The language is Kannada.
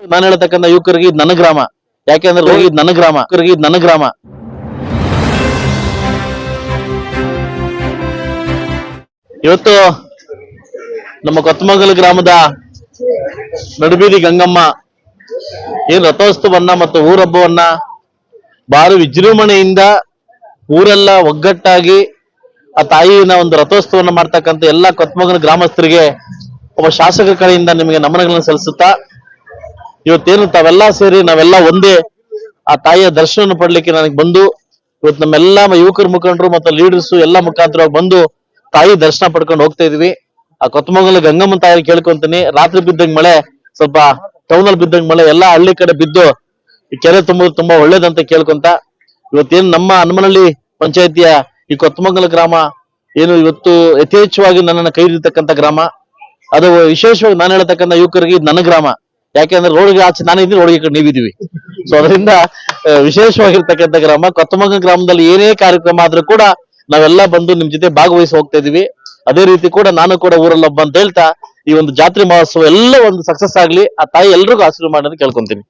ನಾನು ಹೇಳ್ತಕ್ಕಂಥ ಯುವಕರಿಗೆ ಇದು ನನ್ನ ಗ್ರಾಮ. ಯಾಕೆಂದ್ರೆ ಇದು ನನ್ನ ಗ್ರಾಮ. ಯುವಕರಿಗೆ ಇದು ನನ್ನ ಗ್ರಾಮ. ಇವತ್ತು ನಮ್ಮ ಕೊತ್ತಮಂಗಲ ಗ್ರಾಮದ ನಡುಬೀದಿ ಗಂಗಮ್ಮ ಏನ್ ರಥೋತ್ಸವನ್ನ ಮತ್ತು ಊರಬ್ಬವನ್ನ ಬಾರಿ ವಿಜೃಂಭಣೆಯಿಂದ ಊರೆಲ್ಲ ಒಗ್ಗಟ್ಟಾಗಿ ಆ ತಾಯಿನ ಒಂದು ರಥೋತ್ಸವವನ್ನು ಮಾಡ್ತಕ್ಕಂಥ ಎಲ್ಲಾ ಕೊತ್ತಮಂಗಲ ಗ್ರಾಮಸ್ಥರಿಗೆ ಒಬ್ಬ ಶಾಸಕರ ಕಡೆಯಿಂದ ನಿಮಗೆ ನಮನಗಳನ್ನು ಸಲ್ಲಿಸುತ್ತಾ ಇವತ್ತೇನು ತಾವೆಲ್ಲ ಸೇರಿ ನಾವೆಲ್ಲ ಒಂದೇ ಆ ತಾಯಿಯ ದರ್ಶನ ಪಡ್ಲಿಕ್ಕೆ ನನಗೆ ಬಂದು ಇವತ್ತು ನಮ್ಮೆಲ್ಲ ಯುವಕರ ಮುಖಂಡರು ಮತ್ತು ಲೀಡರ್ಸ್ ಎಲ್ಲ ಮುಖಾಂತರ ಬಂದು ತಾಯಿ ದರ್ಶನ ಪಡ್ಕೊಂಡು ಹೋಗ್ತಾ ಇದೀವಿ. ಆ ಕೊತ್ತಮಂಗಲ ಗಂಗಮ್ಮ ತಾಯಿ ಕೇಳ್ಕೊಂತೀನಿ. ರಾತ್ರಿ ಬಿದ್ದಂಗ್ ಮಳೆ, ಸ್ವಲ್ಪ ಟೌನ್ ಅಲ್ಲಿ ಬಿದ್ದಂಗ್ ಮಳೆ, ಎಲ್ಲಾ ಹಳ್ಳಿ ಕಡೆ ಬಿದ್ದು ಕೆರೆ ತುಂಬುದು ತುಂಬಾ ಒಳ್ಳೇದಂತ ಕೇಳ್ಕೊಂತ. ಇವತ್ತೇನು ನಮ್ಮ ಹನುಮನಹಳ್ಳಿ ಪಂಚಾಯತಿಯ ಈ ಕೊತ್ತಮಂಗಲ ಗ್ರಾಮ ಏನು ಇವತ್ತು ಯಥೇಚ್ಛವಾಗಿ ನನ್ನನ್ನು ಕೈ ಗ್ರಾಮ. ಅದು ವಿಶೇಷವಾಗಿ ನಾನು ಹೇಳ್ತಕ್ಕಂಥ ಯುವಕರಿಗೆ ನನ್ನ ಗ್ರಾಮ. ಯಾಕೆಂದ್ರೆ ರೋಡ್ಗೆ ಆಚೆ ನಾನು ಇದ್ದೀನಿ, ರೋಡ್ಗೆ ಕಡೆ ನೀವಿದ್ದೀವಿ. ಸೊ ಅದರಿಂದ ವಿಶೇಷವಾಗಿರ್ತಕ್ಕಂಥ ಗ್ರಾಮ, ಕೊತ್ತಮಗ ಗ್ರಾಮದಲ್ಲಿ ಏನೇ ಕಾರ್ಯಕ್ರಮ ಆದ್ರೂ ಕೂಡ ನಾವೆಲ್ಲ ಬಂದು ನಿಮ್ ಜೊತೆ ಭಾಗವಹಿಸಿ ಹೋಗ್ತಾ ಇದೀವಿ. ಅದೇ ರೀತಿ ಕೂಡ ನಾನು ಕೂಡ ಊರಲ್ಲೊಬ್ಬ ಅಂತ ಹೇಳ್ತಾ, ಈ ಒಂದು ಜಾತ್ರೆ ಮಹೋತ್ಸವ ಎಲ್ಲ ಒಂದು ಸಕ್ಸಸ್ ಆಗ್ಲಿ, ಆ ತಾಯಿ ಎಲ್ರಿಗೂ ಆಶೀರ್ವಾದ ಮಾಡೋದು ಕೇಳ್ಕೊಂತೀನಿ.